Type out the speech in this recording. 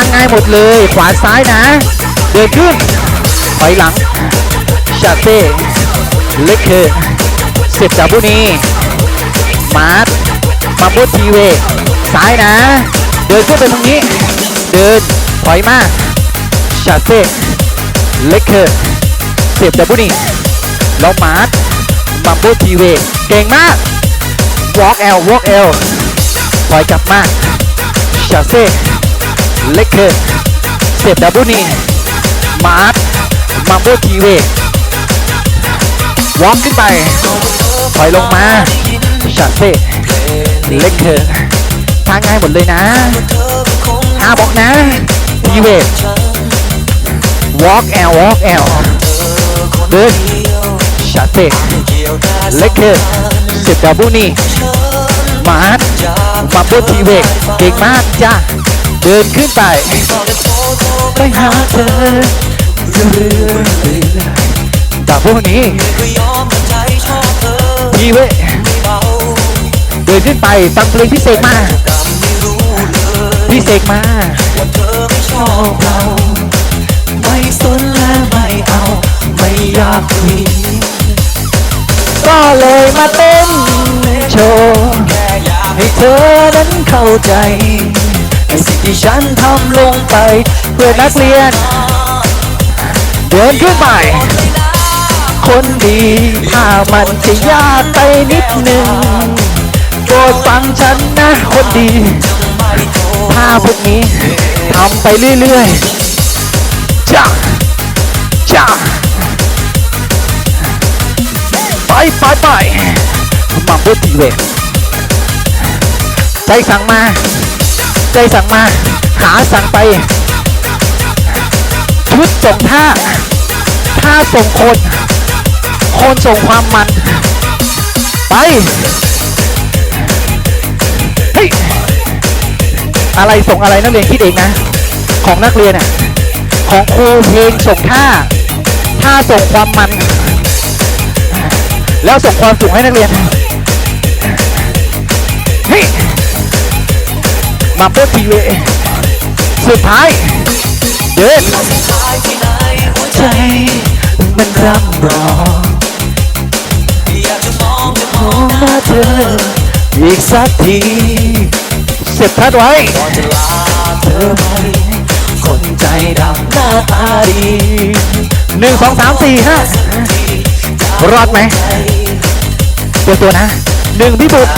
างง่ายหมดเลย ขวาซ้ายนะ เดินขึ้นถอยหลัง ชาเต้เล็กคือเสียบจากบุนีมาร์ทมาบุทีเวซ้ายนะ เดินขึ้นไปตรงนี้ เดินถอยมาชาเต้เล็กคือเสียบจากบุนีแล้วมาร์ทมาบุทีเวเก่งมากวอล์กเอลวอล์กเอลถอยกลับมาชาเซ่ เล็กคือเสียบดับบุนีมาร์ทมัมโบทีเวกวอล์กขึ้นไปถอยลงมาชาเซ่เล็กคือทางง่ายหมดเลยนะห้าบล็อกนะทีเวกวอล์กแอลวอล์กแอลเดินชาเซ่เล็กคือเสียบดับบุนีมาร์ทมัมโบทีเวกเก่งมากจ้า เดินขึ้นไปไปหาเธอเรื่อยๆจากพวกนี้ทีเว้เดินขึ้นไปฟังเพลงพิเศษมาพิเศษมาชอบเราไม่สนและไม่เอา ไม่อยากคุยก็เลยมาเต้นโชว์ให้เธอนั้นเข้าใจ ในสิ่งที่ฉันทำลงไป เพื่อนักเรียน เดินขึ้นไป คนดีถ้ามันจะยากไปนิดนึงโปรดฟังฉันนะคนดีถ้าพวกนี้ทำไปเรื่อยๆจ้าจ้าไปไปไปมัมโบทีเวใจสั่งมา ใจสั่งมาขาสั่งไป ชุดส่งท่า ท่าส่งคน คนส่งความมัน ไป เฮ้ย อะไรส่งอะไรนักเรียนคิดเองนะ ของนักเรียนอะ ของครูเพลงส่งท่า ท่าส่งความมัน แล้วส่งความสุขให้นักเรียน เฮ้ย มาโพสทีเวสุดท้าย เดินใจมันร่ำร้องจะมองหน้าเธออีกสักทีเสร็จทัดไว้ก่อนจะลาเธอไปคนใจดำหน้าตาดีหนึ่งสองสามสี่ห้ารอดไหมเตรียมตัวนะหนึ่งพี่บุตร